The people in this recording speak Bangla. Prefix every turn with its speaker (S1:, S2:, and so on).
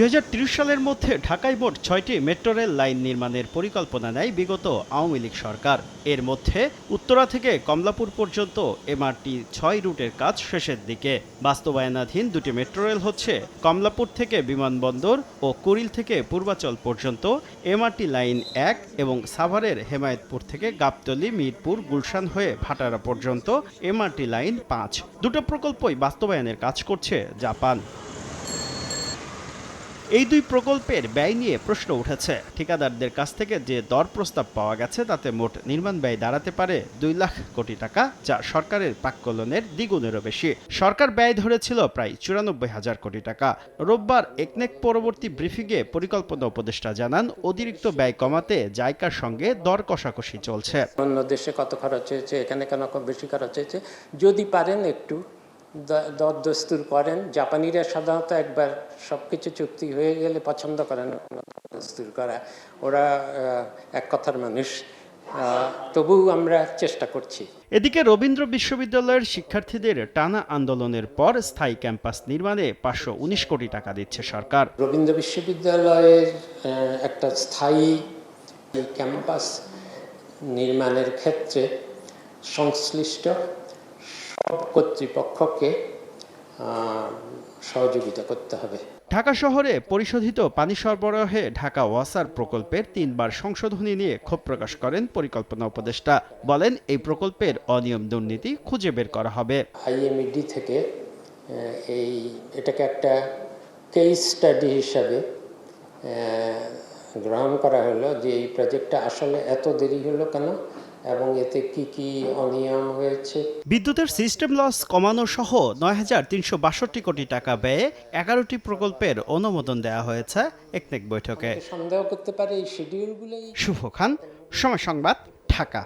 S1: দু হাজার ত্রিশ সালের মধ্যে ঢাকায় মোট ছয়টি মেট্রো রেল লাইন নির্মাণের পরিকল্পনা নেয় বিগত আওয়ামী লীগ সরকার। এর মধ্যে উত্তরা থেকে কমলাপুর পর্যন্ত এমআরটি ছয় রুটের কাজ শেষের দিকে। বাস্তবায়নাধীন দুটি মেট্রো রেল হচ্ছে কমলাপুর থেকে বিমানবন্দর ও কুড়িল থেকে পূর্বাচল পর্যন্ত। এমআরটি লাইন এক এবং সাভারের হেমায়েতপুর থেকে গাবতলী, মিরপুর, গুলশান হয়ে ভাটারা পর্যন্ত এমআরটি লাইন পাঁচ। দুটো প্রকল্পই বাস্তবায়নের কাজ করছে জাপান। এই দুই প্রকল্পের ব্যয় নিয়ে প্রশ্ন উঠেছে। ঠিকাদারদের কাছ থেকে যে দর প্রস্তাব পাওয়া গেছে, তাতে মোট নির্মাণ ব্যয় দাঁড়াতে পারে দুই লাখ কোটি টাকা, যা সরকারের প্রাক্কলনের দ্বিগুণেরও বেশি। সরকার ব্যয় ধরেছিল প্রায় চুরানব্বই হাজার কোটি টাকা। রোববার একনেক পরবর্তী ব্রিফিংয়ে পরিকল্পনা উপদেষ্টা জানান, অতিরিক্ত ব্যয় কমাতে জায়কার সঙ্গে দর কষাকষি চলছে।
S2: অন্য দেশে কত খরচ হয়েছে, এখানে কেন বেশি খরচ হয়েছে? যদি পারেন একটু। দর দস্তুর করেন। জাপানিরা সাধারণত একবার সব কিছু চুক্তি হয়ে গেলে পছন্দ করেন দস্তুর করা। ওরা এক কথার মানুষ। তবুও আমরা চেষ্টা করছি।
S1: এদিকে রবীন্দ্র বিশ্ববিদ্যালয়ের শিক্ষার্থীদের টানা আন্দোলনের পর স্থায়ী ক্যাম্পাস নির্মাণে পাঁচশো উনিশ কোটি টাকা দিচ্ছে সরকার।
S2: রবীন্দ্র বিশ্ববিদ্যালয়ের একটা স্থায়ী ক্যাম্পাস নির্মাণের ক্ষেত্রে সংশ্লিষ্ট কর্তৃপক্ষকে সহযোগিতা করতে হবে।
S1: ঢাকা শহরে পরিশোধিত পানি সরবরাহে ঢাকা ওয়াসার প্রকল্পের তিনবার সংশোধনী নিয়ে ক্ষোভ প্রকাশ করেন পরিকল্পনা উপদেষ্টা। বলেন এই প্রকল্পের অনিয়ম দুর্নীতি খুঁজে বের করা হবে।
S2: আইএমইডি থেকে এই এটাকে একটা কেস স্টাডি হিসাবে গ্রহণ করা হলো যে এই প্রজেক্টটা আসলে এত দেরি হলো কেন? এবং এতে কি কি অনিয়ম হয়েছে
S1: বিদ্যুতের সিস্টেম লস কমানো সহ নয় হাজার তিনশো বাষট্টি কোটি টাকা ব্যয়ে এগারোটি প্রকল্পের অনুমোদন দেওয়া হয়েছে একনেক বৈঠকে।
S2: সন্দেহ করতে পারে এই শিডিউলগুলো
S1: শুভ খান সময় সংবাদ ঢাকা।